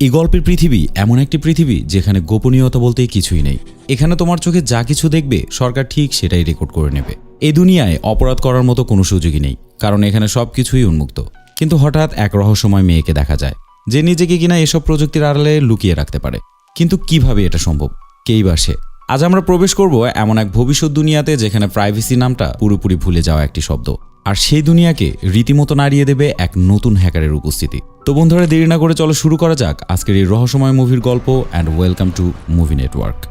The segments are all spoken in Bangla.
এই গল্পের পৃথিবী এমন একটি পৃথিবী যেখানে গোপনীয়তা বলতে কিছুই নেই। এখানে তোমার চোখে যা কিছু দেখবে, সরকার ঠিক সেটাই রেকর্ড করে নেবে। এই দুনিয়ায় অপরাধ করার মতো কোনো সুযোগই নেই, কারণ এখানে সব কিছুই উন্মুক্ত। কিন্তু হঠাৎ এক রহস্যময় মেয়েকে দেখা যায়, যে নিজেকে কিনা এসব প্রযুক্তির আড়ালে লুকিয়ে রাখতে পারে। কিন্তু কীভাবে এটা সম্ভব? কেই বা সে? আজ আমরা প্রবেশ করব এমন এক ভবিষ্যৎ দুনিয়াতে যেখানে প্রাইভেসি নামটা পুরোপুরি ভুলে যাওয়া একটি শব্দ। আর সেই দুনিয়াকে রীতিমতো নাড়িয়ে দেবে এক নতুন হ্যাকারের উপস্থিতি। তো বন্ধুরা, দেরি না করে চলো শুরু করা যাক আজকের এই রহস্যময় মুভির গল্প and welcome to movie network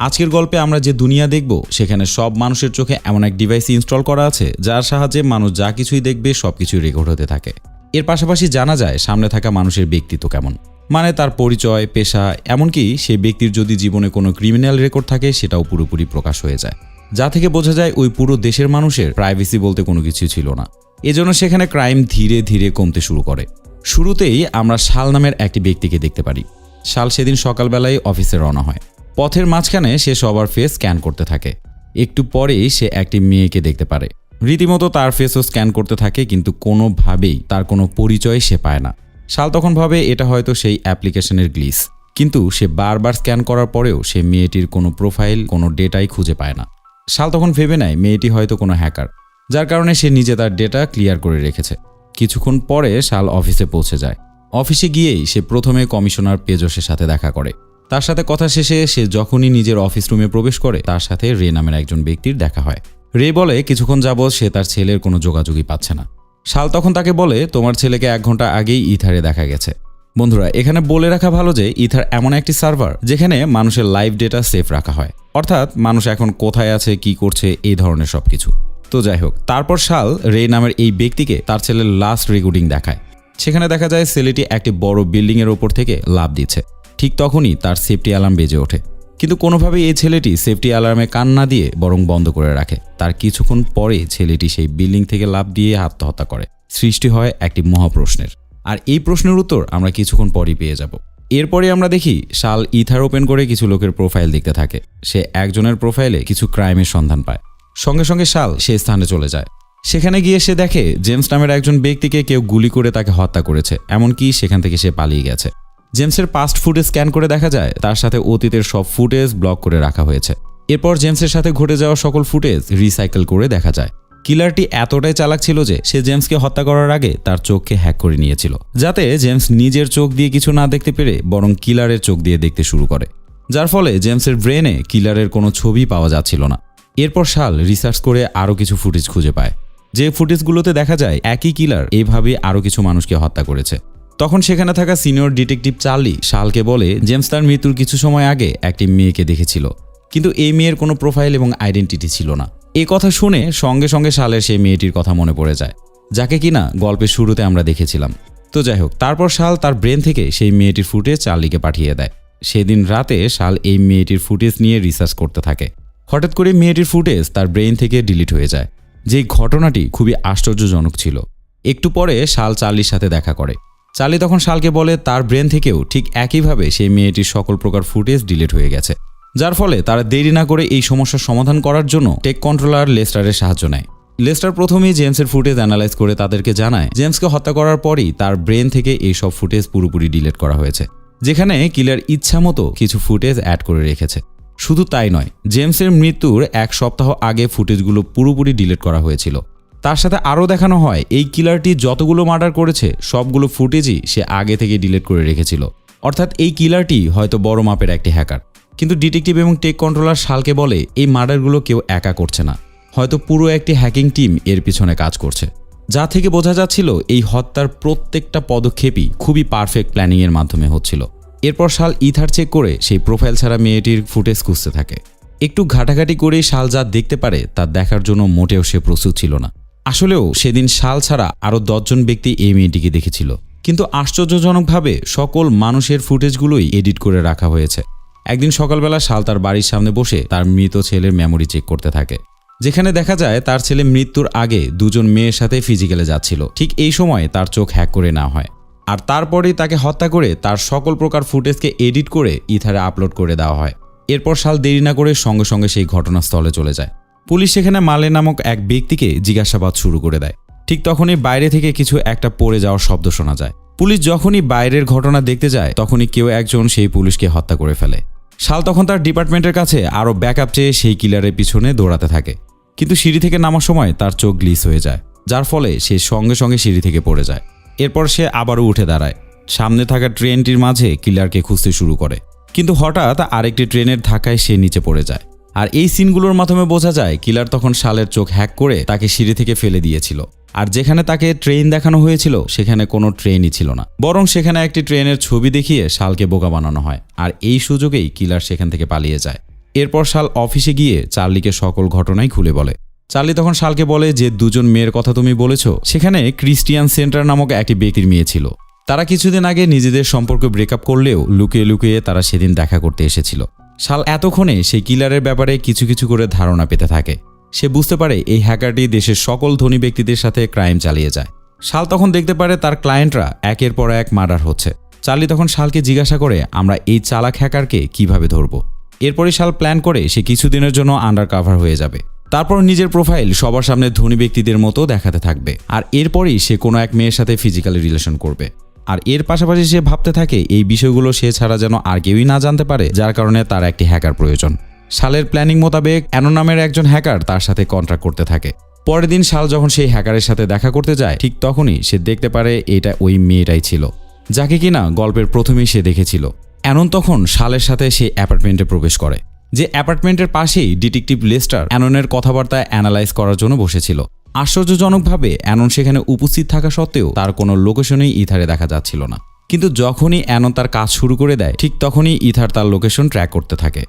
আজকের গল্পে আমরা যে দুনিয়া দেখব, সেখানে সব মানুষের চোখে এমন এক ডিভাইস ইনস্টল করা আছে, যার সাহায্যে মানুষ যা কিছুই দেখবে সব কিছুই রেকর্ড হতে থাকে। এর পাশাপাশি জানা যায় সামনে থাকা মানুষের ব্যক্তিত্ব কেমন। মানে তার পরিচয়, পেশা, এমনকি সেই ব্যক্তির যদি জীবনে কোনো ক্রিমিনাল রেকর্ড থাকে, সেটাও পুরোপুরি প্রকাশ হয়ে যায়। যা থেকে বোঝা যায় ওই পুরো দেশের মানুষের প্রাইভেসি বলতে কোনো কিছু ছিল না। এজন্য সেখানে ক্রাইম ধীরে ধীরে কমতে শুরু করে। শুরুতেই আমরা শাল নামের একটি ব্যক্তিকে দেখতে পারি। শাল সেদিন সকালবেলায় অফিসে রওনা হয়। পথের মাঝখানে সে সবার ফেস স্ক্যান করতে থাকে। একটু পরেই সে একটি মেয়েকে দেখতে পারে। রীতিমতো তার ফেসও স্ক্যান করতে থাকে, কিন্তু কোনোভাবেই তার কোনো পরিচয় সে পায় না। শাল তখন ভাবে এটা হয়তো সেই অ্যাপ্লিকেশনের গ্লিস। কিন্তু সে বারবার স্ক্যান করার পরেও সে মেয়েটির কোনো প্রোফাইল কোনো ডেটাই খুঁজে পায় না। শাল তখন ভেবে নেয় মেয়েটি হয়তো কোনো হ্যাকার, যার কারণে সে নিজে তার ডেটা ক্লিয়ার করে রেখেছে। কিছুক্ষণ পরে শাল অফিসে পৌঁছে যায়। অফিসে গিয়েই সে প্রথমে কমিশনার পেজসের সাথে দেখা করে। তার সাথে কথা শেষে সে যখনই নিজের অফিস রুমে প্রবেশ করে, তার সাথে রে নামের একজন ব্যক্তির দেখা হয়। রে বলে, কিছুক্ষণ যাবৎ সে তার ছেলের কোনো যোগাযোগই পাচ্ছে না। শাল তখন তাকে বলে, তোমার ছেলেকে এক ঘণ্টা আগেই ইথারে দেখা গেছে। বন্ধুরা, এখানে বলে রাখা ভালো যে ইথার এমন একটি সার্ভার যেখানে মানুষের লাইভ ডেটা সেফ রাখা হয়। অর্থাৎ মানুষ এখন কোথায় আছে, কি করছে, এই ধরনের সবকিছু। তো যাই হোক, তারপর শাল রে নামের এই ব্যক্তিকে তার ছেলের লাস্ট রেকর্ডিং দেখায়। সেখানে দেখা যায় ছেলেটি একটি বড় বিল্ডিংয়ের ওপর থেকে লাভ দিচ্ছে। ঠিক তখনই তার সেফটি অ্যালার্ম বেজে ওঠে। কিন্তু কোনোভাবেই এই ছেলেটি সেফটি অ্যালার্মে কান না দিয়ে বরং বন্ধ করে রাখে। তার কিছুক্ষণ পরে ছেলেটি সেই বিল্ডিং থেকে লাভ দিয়ে আত্মহত্যা করে। সৃষ্টি হয় একটি মহাপ্রশ্নের। আর এই প্রশ্নের উত্তর আমরা কিছুক্ষণ পরই পেয়ে যাব। এরপরে আমরা দেখি, শাল ইথার ওপেন করে কিছু লোকের প্রোফাইল দেখতে থাকে। সে একজনের প্রোফাইলে কিছু ক্রাইমের সন্ধান পায়। সঙ্গে সঙ্গে শাল সে স্থানে চলে যায়। সেখানে গিয়ে সে দেখে, জেমস নামের একজন ব্যক্তিকে কেউ গুলি করে তাকে হত্যা করেছে, এমনকি সেখান থেকে সে পালিয়ে গেছে। জেমসের পাস্ট ফুটেজ স্ক্যান করে দেখা যায়, তার সাথে অতীতের সব ফুটেজ ব্লক করে রাখা হয়েছে। এরপর জেমসের সাথে ঘটে যাওয়া সকল ফুটেজ রিসাইকেল করে দেখা যায়। কিলারটি এতটাই চালাক ছিল যে সে জেমসকে হত্যা করার আগে তার চোখকে হ্যাক করে নিয়েছিল, যাতে জেমস নিজের চোখ দিয়ে কিছু না দেখতে পেরে বরং কিলারের চোখ দিয়ে দেখতে শুরু করে। যার ফলে জেমসের ব্রেনে কিলারের কোনো ছবি পাওয়া যাচ্ছিল না। এরপর শাল রিসার্চ করে আরও কিছু ফুটেজ খুঁজে পায়, যে ফুটেজগুলোতে দেখা যায় একই কিলার এইভাবে আরও কিছু মানুষকে হত্যা করেছে। তখন সেখানে থাকা সিনিয়র ডিটেকটিভ চার্লি শালকে বলে, জেমস তার মৃত্যুর কিছু সময় আগে একটি মেয়েকে দেখেছিল, কিন্তু এই মেয়ের কোনো প্রোফাইল এবং আইডেন্টিটি ছিল না। এই কথা শুনে সঙ্গে সঙ্গে শালের সেই মেয়েটির কথা মনে পড়ে যায়, যাকে কিনা গল্পের শুরুতে আমরা দেখেছিলাম। তো যাই হোক, তারপর শাল তার ব্রেন থেকে সেই মেয়েটির ফুটেজ চার্লিকে পাঠিয়ে দেয়। সেদিন রাতে শাল এই মেয়েটির ফুটেজ নিয়ে রিসার্চ করতে থাকে। হঠাৎ করে মেয়েটির ফুটেজ তার ব্রেন থেকে ডিলিট হয়ে যায়। যেই ঘটনাটি খুবই আশ্চর্যজনক ছিল। একটু পরে শাল চার্লির সাথে দেখা করে। চার্লি তখন শালকে বলে, তার ব্রেন থেকেও ঠিক একইভাবে সেই মেয়েটির সকল প্রকার ফুটেজ ডিলিট হয়ে গেছে। যার ফলে তারা দেরি না করে এই সমস্যার সমাধান করার জন্য টেক কন্ট্রোলার লেস্টারের সাহায্য নেয়। লেস্টার প্রথমেই জেমসের ফুটেজ অ্যানালাইজ করে তাদেরকে জানায়, জেমসকে হত্যা করার পরই তার ব্রেন থেকে এই সব ফুটেজ পুরোপুরি ডিলিট করা হয়েছে, যেখানে কিলার ইচ্ছা মতো কিছু ফুটেজ অ্যাড করে রেখেছে। শুধু তাই নয়, জেমসের মৃত্যুর এক সপ্তাহ আগে ফুটেজগুলো পুরোপুরি ডিলিট করা হয়েছিল। তার সাথে আরও দেখানো হয়, এই কিলারটি যতগুলো মার্ডার করেছে, সবগুলো ফুটেজই সে আগে থেকে ডিলিট করে রেখেছিল। অর্থাৎ এই কিলারটি হয়তো বড় মাপের একটি হ্যাকার। কিন্তু ডিটেকটিভ এবং টেক কন্ট্রোলার শালকে বলে, এই মার্ডারগুলো কেউ একা করছে না। হয়তো পুরো একটি হ্যাকিং টিম এর পিছনে কাজ করছে। যা থেকে বোঝা যাচ্ছিল, এই হত্যার প্রত্যেকটা পদক্ষেপই খুবই পারফেক্ট প্ল্যানিংয়ের মাধ্যমে হচ্ছিল। এরপর শাল ইথার চেক করে সেই প্রোফাইল ছাড়া মেয়েটির ফুটেজ খুঁজতে থাকে। একটু ঘাটাঘাটি করেই শাল যা দেখতে পারে, তা দেখার জন্য মোটেও সে প্রস্তুত ছিল না। আসলেও সেদিন শাল ছাড়া আরও দশজন ব্যক্তি এই মেয়েটিকে দেখেছিল। কিন্তু আশ্চর্যজনকভাবে সকল মানুষের ফুটেজগুলোই এডিট করে রাখা হয়েছে। একদিন সকালবেলা শাল তার বাড়ির সামনে বসে তার মৃত ছেলের মেমোরি চেক করতে থাকে। যেখানে দেখা যায় তার ছেলে মৃত্যুর আগে দুজন মেয়ের সাথে ফিজিক্যালে যাচ্ছিল। ঠিক এই সময় তার চোখ হ্যাক করে না হয়। আর তারপরেই তাকে হত্যা করে তার সকল প্রকার ফুটেজকে এডিট করে ইথারে আপলোড করে দেওয়া হয়। এরপর শাল দেরি না করে সঙ্গে সঙ্গে সেই ঘটনাস্থলে চলে যায়। পুলিশ সেখানে মালে নামক এক ব্যক্তিকে জিজ্ঞাসাবাদ শুরু করে দেয়। ঠিক তখনই বাইরে থেকে কিছু একটা পড়ে যাওয়ার শব্দ শোনা যায়। পুলিশ যখনই বাইরের ঘটনা দেখতে যায়, তখনই কেউ একজন সেই পুলিশকে হত্যা করে ফেলে। শাল তখন তার ডিপার্টমেন্টের কাছে আরও ব্যাকআপ চেয়ে সেই কিলারের পিছনে দৌড়াতে থাকে। কিন্তু সিঁড়ি থেকে নামার সময় তার চোখ গ্লিস হয়ে যায়, যার ফলে সে সঙ্গে সঙ্গে সিঁড়ি থেকে পড়ে যায়। এরপর সে আবারও উঠে দাঁড়ায়। সামনে থাকা ট্রেনটির মাঝে কিলারকে খুঁজতে শুরু করে। কিন্তু হঠাৎ আরেকটি ট্রেনের ধাক্কায় সে নিচে পড়ে যায়। আর এই সিনগুলোর মাধ্যমে বোঝা যায়, কিলার তখন শালের চোখ হ্যাক করে তাকে সিঁড়ি থেকে ফেলে দিয়েছিল। আর যেখানে তাকে ট্রেন দেখানো হয়েছিল, সেখানে কোনো ট্রেনই ছিল না। বরং সেখানে একটি ট্রেনের ছবি দেখিয়ে শালকে বোকা বানানো হয়, আর এই সুযোগেই কিলার সেখান থেকে পালিয়ে যায়। এরপর শাল অফিসে গিয়ে চার্লিকে সকল ঘটনাই খুলে বলে। চার্লি তখন শালকে বলে যে, দুজন মেয়ের কথা তুমি বলেছ, সেখানে ক্রিস্টিয়ান সেন্টার নামক একটি ব্যক্তির মেয়ে ছিল। তারা কিছুদিন আগে নিজেদের সম্পর্ক ব্রেকআপ করলেও লুকিয়ে লুকিয়ে তারা সেদিন দেখা করতে এসেছিল। শাল এতক্ষণে সেই কিলারের ব্যাপারে কিছু কিছু করে ধারণা পেতে থাকে। সে বুঝতে পারে এই হ্যাকারটি দেশের সকল ধনী ব্যক্তিদের সাথে ক্রাইম চালিয়ে যায়। শাল তখন দেখতে পারে তার ক্লায়েন্টরা একের পর এক মার্ডার হচ্ছে। চার্লি তখন শালকে জিজ্ঞাসা করে, আমরা এই চালাক হ্যাকারকে কীভাবে ধরব? এরপরই শাল প্ল্যান করে সে কিছুদিনের জন্য আন্ডার কাভার হয়ে যাবে। তারপর নিজের প্রোফাইল সবার সামনে ধনী ব্যক্তিদের মতো দেখাতে থাকবে আর এরপরই সে কোনো এক মেয়ের সাথে ফিজিক্যালি রিলেশন করবে। আর এর পাশাপাশি সে ভাবতে থাকে, এই বিষয়গুলো সে ছাড়া যেন আর কেউই না জানতে পারে, যার কারণে তার একটি হ্যাকার প্রয়োজন। শালের প্ল্যানিং মোতাবেক অ্যানো নামের একজন হ্যাকার তার সাথে কন্ট্রাক্ট করতে থাকে। পরের দিন শাল যখন সেই হ্যাকারের সাথে দেখা করতে যায়, ঠিক তখনই সে দেখতে পারে এটা ওই মেয়েটাই ছিল। যাকে কিনা গল্পের প্রথমেই সে দেখেছিল। অ্যানন তখন শালের সাথে সেই অ্যাপার্টমেন্টে প্রবেশ করে, যে অ্যাপার্টমেন্টের পাশেই ডিটেকটিভ লেস্টার অ্যাননের কথাবার্তা অ্যানালাইজ করার জন্য বসেছিল। আশ্চর্যজনকভাবে অ্যানন সেখানে উপস্থিত থাকা সত্ত্বেও তার কোনো লোকেশনেই ইথারে দেখা যাচ্ছিল না। কিন্তু যখনই অ্যানন তার কাজ শুরু করে দেয়, ঠিক তখনই ইথার তার লোকেশন ট্র্যাক করতে থাকে।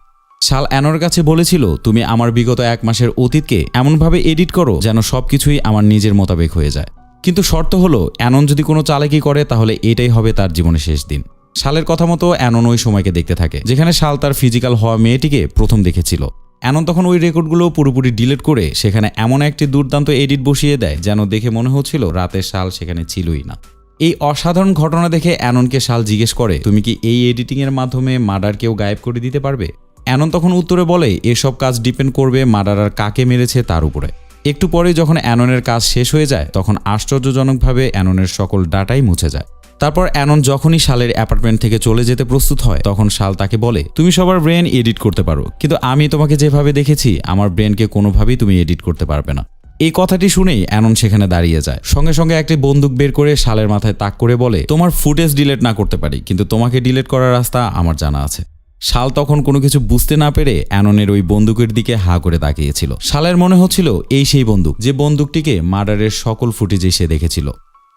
শাল অ্যানোর কাছে বলেছিল, তুমি আমার বিগত এক মাসের অতীতকে এমনভাবে এডিট করো যেন সবকিছুই আমার নিজের মোতাবেক হয়ে যায়। কিন্তু শর্ত হলো, অ্যানন যদি কোনো চালাকি করে, তাহলে এটাই হবে তার জীবনের শেষ দিন। শালের কথা মতো অ্যানন ওই সময়কে দেখতে থাকে, যেখানে শাল তার ফিজিক্যাল হওয়া মেয়েটিকে প্রথম দেখেছিল। অ্যানন তখন ওই রেকর্ডগুলো পুরোপুরি ডিলিট করে সেখানে এমন একটি দুর্দান্ত এডিট বসিয়ে দেয়, যেন দেখে মনে হচ্ছিল রাতের শাল সেখানে ছিলই না। এই অসাধারণ ঘটনা দেখে অ্যাননকে শাল জিজ্ঞেস করে, তুমি কি এই এডিটিংয়ের মাধ্যমে মার্ডারকেও গায়েব করে দিতে পারবে? অ্যানন তখন উত্তরে বলে, এসব কাজ ডিপেন্ড করবে মার্ডারার কাকে মেরেছে তার উপরে। একটু পরে যখন অ্যাননের কাজ শেষ হয়ে যায়, তখন আশ্চর্যজনকভাবে অ্যাননের সকল ডাটাই মুছে যায়। তারপর অ্যানন যখনই শালের অ্যাপার্টমেন্ট থেকে চলে যেতে প্রস্তুত হয়, তখন শাল তাকে বলে, তুমি সবার ব্রেন এডিট করতে পারো, কিন্তু আমি তোমাকে যেভাবে দেখেছি, আমার ব্রেনকে কোনোভাবেই তুমি এডিট করতে পারবে না। এই কথাটি শুনেই অ্যানন সেখানে দাঁড়িয়ে যায়। সঙ্গে সঙ্গে একটি বন্দুক বের করে শালের মাথায় তাক করে বলে, তোমার ফুটেজ ডিলেট না করতে পারি, কিন্তু তোমাকে ডিলেট করার রাস্তা আমার জানা আছে। শাল তখন কোনো কিছু বুঝতে না পেরে অ্যাননের ওই বন্দুকের দিকে হা করে তাকিয়েছিল। শালের মনে হচ্ছিল, এই সেই বন্দুক, যে বন্দুকটিকে মার্ডারের সকল ফুটেজে সে দেখেছিল।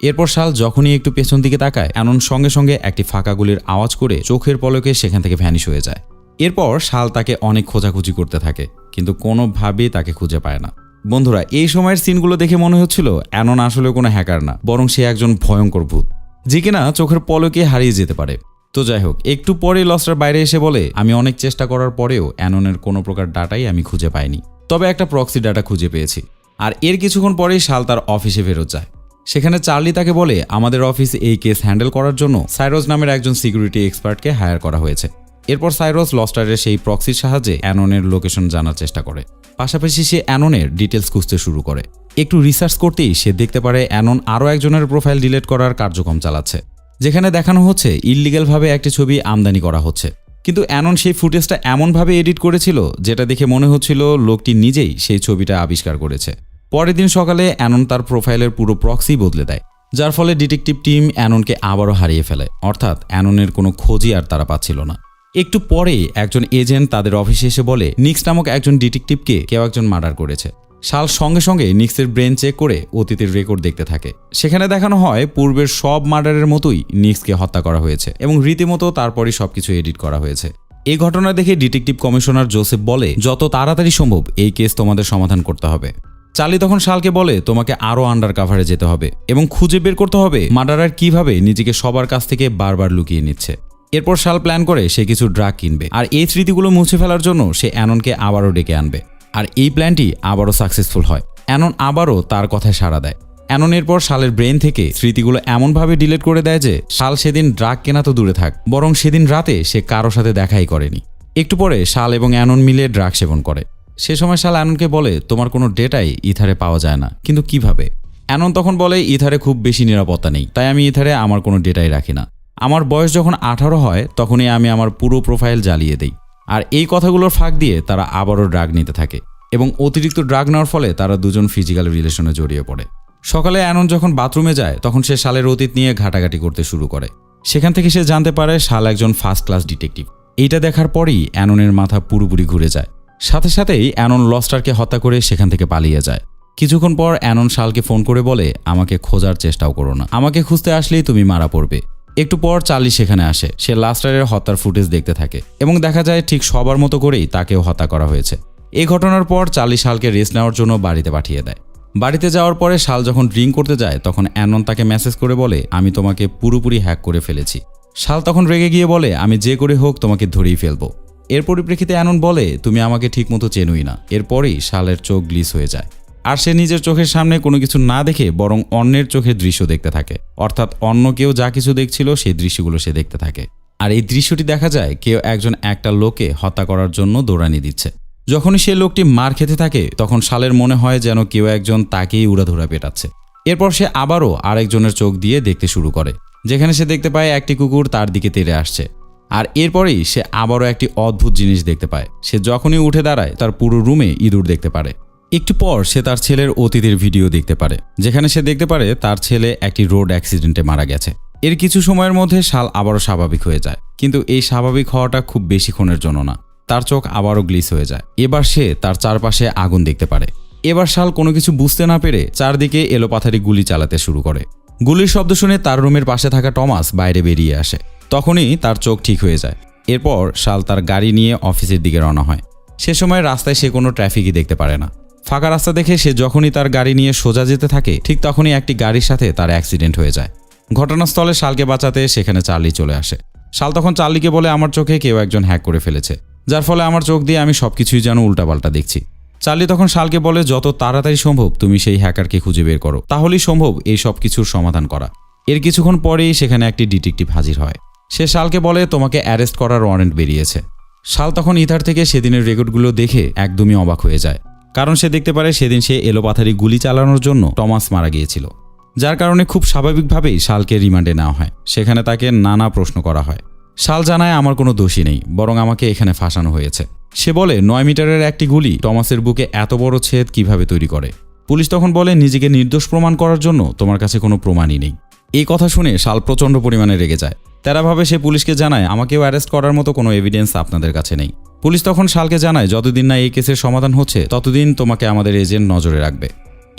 এরপর শাল যখনই একটু পেছন দিকে তাকায়, অ্যানন সঙ্গে সঙ্গে একটি ফাঁকা গুলির আওয়াজ করে চোখের পলকে সেখান থেকে ভ্যানিশ হয়ে যায়। এরপর শাল তাকে অনেক খোঁজাখুঁজি করতে থাকে, কিন্তু কোনোভাবেই তাকে খুঁজে পায় না। বন্ধুরা, এই সময়ের সিনগুলো দেখে মনে হচ্ছিল, অ্যানন আসলে কোনো হ্যাকার না, বরং সে একজন ভয়ঙ্কর ভূত, যে কিনা চোখের পলকে হারিয়ে যেতে পারে। তো যাই হোক, একটু পরে লস্টার বাইরে এসে বলে, আমি অনেক চেষ্টা করার পরেও অ্যাননের কোনো প্রকার ডাটাই আমি খুঁজে পাইনি। তবে একটা প্রক্সি ডাটা খুঁজে পেয়েছি। আর এর কিছুক্ষণ পরেই শাল তার অফিসে ফেরত যায়। সেখানে চার্লি তাকে বলে, আমাদের অফিস এই কেস হ্যান্ডেল করার জন্য সাইরোজ নামের একজন সিকিউরিটি এক্সপার্টকে হায়ার করা হয়েছে। এরপর সাইরোস লস্টারের সেই প্রক্সির সাহায্যে অ্যাননের লোকেশন জানার চেষ্টা করে। পাশাপাশি সে অ্যাননের ডিটেলস খুঁজতে শুরু করে। একটু রিসার্চ করতেই সে দেখতে পারে অ্যানন আরও একজনের প্রোফাইল ডিলিট করার কার্যক্রম চালাচ্ছে। যেখানে দেখানো হচ্ছে ইললিগালভাবে একটি ছবি আমদানি করা হচ্ছে। কিন্তু অ্যানন সেই ফুটেজটা এমনভাবে এডিট করেছিল, যেটা দেখে মনে হচ্ছিল লোকটি নিজেই সেই ছবিটা আবিষ্কার করেছে। পরের দিন সকালে অ্যানন তার প্রোফাইলের পুরো প্রক্সি বদলে দেয়, যার ফলে ডিটেকটিভ টিম অ্যাননকে আবারও হারিয়ে ফেলে। অর্থাৎ অ্যাননের কোনো খোঁজই আর তারা পাচ্ছিল না। একটু পরে একজন এজেন্ট তাদের অফিসে এসে বলে, নিক্স নামক একজন ডিটেকটিভকে কেউ একজন মার্ডার করেছে। শাল সঙ্গে সঙ্গে নিক্সের ব্রেন চেক করে অতীতের রেকর্ড দেখতে থাকে। সেখানে দেখানো হয়, পূর্বের সব মার্ডারের মতোই নিক্সকে হত্যা করা হয়েছে এবং রীতিমতো তারপরই সবকিছু এডিট করা হয়েছে। এই ঘটনা দেখে ডিটেকটিভ কমিশনার জোসেফ বলে, যত তাড়াতাড়ি সম্ভব এই কেস তোমাদের সমাধান করতে হবে। চার্লি তখন শালকে বলে, তোমাকে আরও আন্ডার কাভারে যেতে হবে এবং খুঁজে বের করতে হবে মার্ডারার কীভাবে নিজেকে সবার কাছ থেকে বারবার লুকিয়ে নিচ্ছে। এরপর শাল প্ল্যান করে সে কিছু ড্রাগ কিনবে। আর এই স্মৃতিগুলো মুছে ফেলার জন্য সে অ্যাননকে আবারও ডেকে আনবে। আর এই প্ল্যানটি আবারও সাকসেসফুল হয়। অ্যানন আবারও তার কথায় সাড়া দেয়। অ্যানন এরপর শালের ব্রেন থেকে স্মৃতিগুলো এমনভাবে ডিলিট করে দেয় যে শাল সেদিন ড্রাগ কেনা তো দূরে থাক, বরং সেদিন রাতে সে কারও সাথে দেখাই করেনি। একটু পরে শাল এবং অ্যানন মিলে ড্রাগ সেবন করে। সে সময় শাল অ্যাননকে বলে, তোমার কোনো ডেটাই ইথারে পাওয়া যায় না। কিন্তু কীভাবে? অ্যানন তখন বলে, ইথারে খুব বেশি নিরাপত্তা নেই, তাই আমি ইথারে আমার কোনো ডেটাই রাখি না। আমার বয়স যখন আঠারো হয়, তখনই আমি আমার পুরো প্রোফাইল জ্বালিয়ে দেই। আর এই কথাগুলোর ফাঁক দিয়ে তারা আবারও ড্রাগ নিতে থাকে এবং অতিরিক্ত ড্রাগ নেওয়ার ফলে তারা দুজন ফিজিক্যাল রিলেশনে জড়িয়ে পড়ে। সকালে অ্যানন যখন বাথরুমে যায়, তখন সে শালের অতীত নিয়ে ঘাটাঘাটি করতে শুরু করে। সেখান থেকে সে জানতে পারে শাল একজন ফার্স্ট ক্লাস ডিটেকটিভ এইটা দেখার পরই অ্যাননের মাথা পুরোপুরি ঘুরে যায়। সাথে সাথেই অ্যানন লস্টারকে হত্যা করে সেখান থেকে পালিয়ে যায়। কিছুক্ষণ পর অ্যানন শালকে ফোন করে বলে, আমাকে খোঁজার চেষ্টাও করো না। আমাকে খুঁজতে আসলেই তুমি মারা পড়বে। একটু পর চার্লি সেখানে আসে। সে লাস্টারের হত্যার ফুটেজ দেখতে থাকে এবং দেখা যায় ঠিক সবার মতো করেই তাকেও হত্যা করা হয়েছে। এই ঘটনার পর চার্লি শালকে রেস্ট নেওয়ার জন্য বাড়িতে পাঠিয়ে দেয়। বাড়িতে যাওয়ার পরে শাল যখন ড্রিঙ্ক করতে যায়, তখন অ্যানন তাকে মেসেজ করে বলে, আমি তোমাকে পুরোপুরি হ্যাক করে ফেলেছি। শাল তখন রেগে গিয়ে বলে, আমি যে করে হোক তোমাকে ধরেই ফেলব। এর পরিপ্রেক্ষিতে অ্যানন বলে, তুমি আমাকে ঠিকমতো চেনুই না। এরপরেই শালের চোখ গ্লিস হয়ে যায়। আর সে নিজের চোখের সামনে কোনো কিছু না দেখে বরং অন্যের চোখের দৃশ্য দেখতে থাকে। অর্থাৎ অন্য কেউ যা কিছু দেখছিল, সেই দৃশ্যগুলো সে দেখতে থাকে। আর এই দৃশ্যটি দেখা যায়, কেউ একজন একটা লোকে হত্যা করার জন্য দৌড়ানি দিচ্ছে। যখনই সে লোকটি মার খেতে থাকে, তখন শালের মনে হয় যেন কেউ একজন তাকেই উড়াধুরা পেটাচ্ছে। এরপর সে আবারও আরেকজনের চোখ দিয়ে দেখতে শুরু করে, যেখানে সে দেখতে পায় একটি কুকুর তার দিকে তেড়ে আসছে। আর এরপরেই সে আবারও একটি অদ্ভুত জিনিস দেখতে পায়। সে যখনই উঠে দাঁড়ায়, তার পুরো রুমে ইঁদুর দেখতে পারে। একটু পর সে তার ছেলের অতীতের ভিডিও দেখতে পারে, যেখানে সে দেখতে পারে তার ছেলে একটি রোড অ্যাক্সিডেন্টে মারা গেছে। এর কিছু সময়ের মধ্যে শাল আবারও স্বাভাবিক হয়ে যায়, কিন্তু এই স্বাভাবিক হওয়াটা খুব বেশিক্ষণের জন্য না। তার চোখ আবারও গ্লিস হয়ে যায়। এবার সে তার চারপাশে আগুন দেখতে পারে। এবার শাল কোনো কিছু বুঝতে না পেরে চারদিকে এলোপাথারি গুলি চালাতে শুরু করে। গুলির শব্দ শুনে তার রুমের পাশে থাকা টমাস বাইরে বেরিয়ে আসে। তখনই তার চোখ ঠিক হয়ে যায়। এরপর শাল তার গাড়ি নিয়ে অফিসের দিকে রওনা হয়। সে সময় রাস্তায় সে কোনো ট্রাফিকই দেখতে পারে না। ফাঁকা রাস্তা দেখে সে যখনই তার গাড়ি নিয়ে সোজা যেতে থাকে, ঠিক তখনই একটি গাড়ির সাথে তার অ্যাক্সিডেন্ট হয়ে যায়। ঘটনাস্থলে শালকে বাঁচাতে সেখানে চার্লি চলে আসে। শাল তখন চার্লিকে বলে, আমার চোখে কেউ একজন হ্যাক করে ফেলেছে। যার ফলে আমার চোখ দিয়ে আমি সব কিছুই যেন উল্টাপাল্টা দেখছি। চার্লি তখন শালকে বলে, যত তাড়াতাড়ি সম্ভব তুমি সেই হ্যাকারকে খুঁজে বের করো। তাহলেই সম্ভব এই সব কিছুর সমাধান করা। এর কিছুক্ষণ পরেই সেখানে একটি ডিটেকটিভ হাজির হয়। সে শালকে বলে, তোমাকে অ্যারেস্ট করার ওয়ারেন্ট বেরিয়েছে। শাল তখন ইথার থেকে সেদিনের রেকর্ডগুলো দেখে একদমই অবাক হয়ে যায়। কারণ সে দেখতে পারে সেদিন সে এলোপাথারি গুলি চালানোর জন্য টমাস মারা গিয়েছিল। যার কারণে খুব স্বাভাবিকভাবেই শালকে রিমান্ডে নেওয়া হয়। সেখানে তাকে নানা প্রশ্ন করা হয়। শাল জানায়, আমার কোনো দোষী নেই, বরং আমাকে এখানে ফাঁসানো হয়েছে। সে বলে, নয় মিটারের একটি গুলি টমাসের বুকে এত বড় ছেদ কীভাবে তৈরি করে? পুলিশ তখন বলে, নিজেকে নির্দোষ প্রমাণ করার জন্য তোমার কাছে কোনো প্রমাণই নেই। এই কথা শুনে শাল প্রচণ্ড পরিমাণে রেগে যায়। তেরাভাবে সে পুলিশকে জানায়, আমাকেও অ্যারেস্ট করার মতো কোনো এভিডেন্স আপনাদের কাছে নেই। পুলিশ তখন শালকে জানায়, যতদিন না এই কেসের সমাধান হচ্ছে, ততদিন তোমাকে আমাদের এজেন্ট নজরে রাখবে।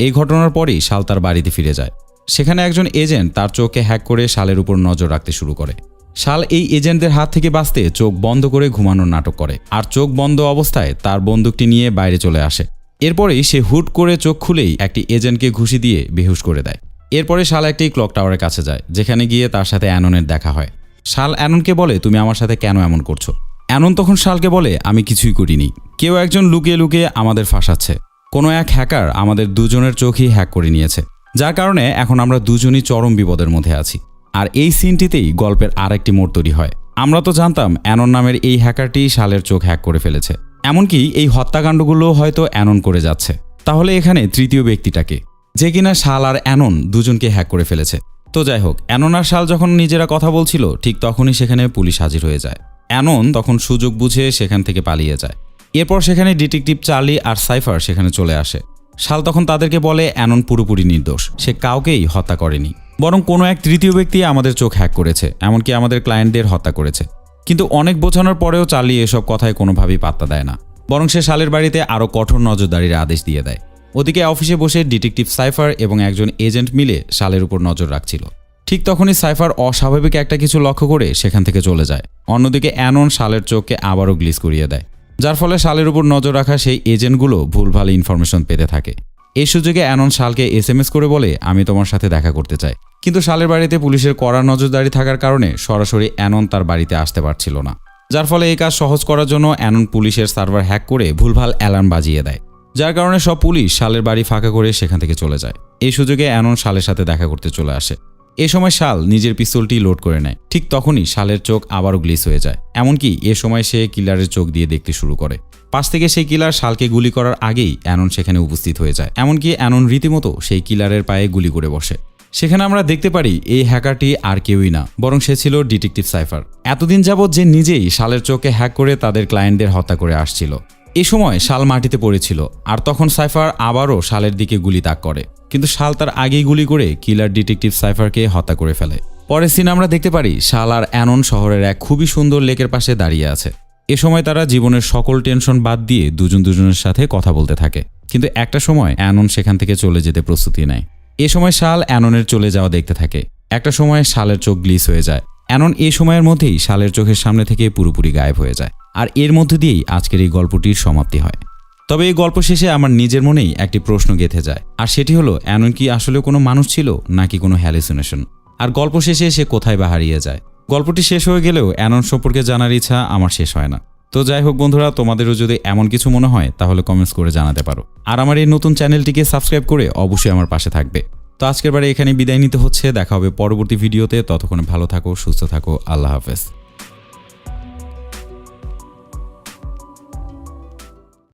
এই ঘটনার পরই শাল তার বাড়িতে ফিরে যায়। সেখানে একজন এজেন্ট তার চোখকে হ্যাক করে শালের উপর নজর রাখতে শুরু করে। শাল এই এজেন্টদের হাত থেকে বাঁচতে চোখ বন্ধ করে ঘুমানোর নাটক করে আর চোখ বন্ধ অবস্থায় তার বন্দুকটি নিয়ে বাইরে চলে আসে। এরপরেই সে হুট করে চোখ খুলেই একটি এজেন্টকে ঘুষি দিয়ে বেহুশ করে দেয়। এরপরে শাল একটি ক্লক টাওয়ারের কাছে যায়, যেখানে গিয়ে তার সাথে অ্যাননের দেখা হয়। শাল অ্যাননকে বলে, তুমি আমার সাথে কেন এমন করছ? অ্যানন তখন শালকে বলে, আমি কিছুই করিনি। কেউ একজন লুকিয়ে লুকিয়ে আমাদের ফাঁসাচ্ছে। কোনো এক হ্যাকার আমাদের দুজনের চোখই হ্যাক করে নিয়েছে। যার কারণে এখন আমরা দুজনই চরম বিপদের মধ্যে আছি। আর এই সিনটিতেই গল্পের আরেকটি মোড় তৈরি হয়। আমরা তো জানতাম অ্যানন নামের এই হ্যাকারটি শালের চোখ হ্যাক করে ফেলেছে। এমনকি এই হত্যাকাণ্ডগুলো হয়তো অ্যানন করে যাচ্ছে। তাহলে এখানে তৃতীয় ব্যক্তিটাকে, যে কিনা শাল আর অ্যানন দুজনকে হ্যাক করে ফেলেছে। তো যাই হোক, অ্যানন আর শাল যখন নিজেরা কথা বলছিল, ঠিক তখনই সেখানে পুলিশ হাজির হয়ে যায়। অ্যানন তখন সুযোগ বুঝে সেখান থেকে পালিয়ে যায়। এরপর সেখানে ডিটেকটিভ চার্লি আর সাইফার সেখানে চলে আসে। শাল তখন তাদেরকে বলে, অ্যানন পুরোপুরি নির্দোষ। সে কাউকেই হত্যা করেনি। বরং কোনো এক তৃতীয় ব্যক্তি আমাদের চোখ হ্যাক করেছে, এমনকি আমাদের ক্লায়েন্টদের হত্যা করেছে। কিন্তু অনেক বোঝানোর পরেও চার্লি এসব কথায় কোনোভাবেই পাত্তা দেয় না। বরং সে শালের বাড়িতে আরও কঠোর নজরদারির আদেশ দিয়ে দেয়। ওদিকে অফিসে বসে ডিটেকটিভ সাইফার এবং একজন এজেন্ট মিলে শালের উপর নজর রাখছিল। ঠিক তখনই সাইফার অস্বাভাবিক একটা কিছু লক্ষ্য করে সেখান থেকে চলে যায়। অন্যদিকে অ্যানন শালের চোখকে আবারও গ্লিস করিয়ে দেয়। যার ফলে শালের উপর নজর রাখা সেই এজেন্টগুলো ভুলভাল ইনফরমেশন পেতে থাকে। এই সুযোগে অ্যানন শালকে এস এম এস করে বলে, আমি তোমার সাথে দেখা করতে চাই। কিন্তু শালের বাড়িতে পুলিশের কড়া নজরদারি থাকার কারণে সরাসরি অ্যানন তার বাড়িতে আসতে পারছিল না। যার ফলে এই কাজ সহজ করার জন্য অ্যানন পুলিশের সার্ভার হ্যাক করে ভুলভাল অ্যালার্ম বাজিয়ে দেয়। যার কারণে সব পুলিশ শালের বাড়ি ফাঁকা করে সেখান থেকে চলে যায়। এই সুযোগে অ্যানন শালের সাথে দেখা করতে চলে আসে। এ সময় শাল নিজের পিস্তলটি লোড করে নেয়। ঠিক তখনই শালের চোখ আবারও গ্লিস হয়ে যায়। এমনকি এ সময় সে কিলারের চোখ দিয়ে দেখতে শুরু করে। পাশ থেকে সেই কিলার শালকে গুলি করার আগেই অ্যানন সেখানে উপস্থিত হয়ে যায়। এমনকি অ্যানন রীতিমতো সেই কিলারের পায়ে গুলি করে বসে। সেখানে আমরা দেখতে পারি এই হ্যাকারটি আর কেউই না, বরং সে ছিল ডিটেকটিভ সাইফার। এতদিন যাবৎ যে নিজেই শালের চোখে হ্যাক করে তাদের ক্লায়েন্টদের হত্যা করে আসছিল। এ সময় শাল মাটিতে পড়েছিল, আর তখন সাইফার আবারও শালের দিকে গুলি তাক করে। কিন্তু শাল তার আগেই গুলি করে কিলার ডিটেকটিভ সাইফারকে হত্যা করে ফেলে। পরের সিন আমরা দেখতে পারি শাল আর অ্যানন শহরের এক খুবই সুন্দর লেকের পাশে দাঁড়িয়ে আছে। এ সময় তারা জীবনের সকল টেনশন বাদ দিয়ে দুজন দুজনের সাথে কথা বলতে থাকে। কিন্তু একটা সময় অ্যানন সেখান থেকে চলে যেতে প্রস্তুতি নেয়। এ সময় শাল অ্যাননের চলে যাওয়া দেখতে থাকে। একটা সময় শালের চোখ গ্লিস হয়ে যায়। অ্যানন এ সময়ের মধ্যেই শালের চোখের সামনে থেকে পুরোপুরি গায়েব হয়ে যায়। আর এর মধ্যে দিয়েই আজকের এই গল্পটির সমাপ্তি হয়। তবে এই গল্প শেষে আমার নিজের মনেই একটি প্রশ্ন গেঁথে যায়, আর সেটি হলো অ্যানন কি আসলে কোনো মানুষ ছিল, নাকি কোনো হ্যালিসিনেশন আর গল্প শেষে সে কোথায় বা হারিয়ে যায়? গল্পটি শেষ হয়ে গেলেও অ্যানন সম্পর্কে জানার ইচ্ছা আমার শেষ হয় না। তো যাই হোক বন্ধুরা, তোমাদেরও যদি এমন কিছু মনে হয়, তাহলে কমেন্টস করে জানাতে পারো। আর আমার এই নতুন চ্যানেলটিকে সাবস্ক্রাইব করে অবশ্যই আমার পাশে থাকবে। তো আজকের বারে এখানে বিদায় নিতে হচ্ছে, দেখা হবে পরবর্তী ভিডিওতে ততক্ষণে ভালো থাকো, সুস্থ থাকো, আল্লাহ হাফেজ।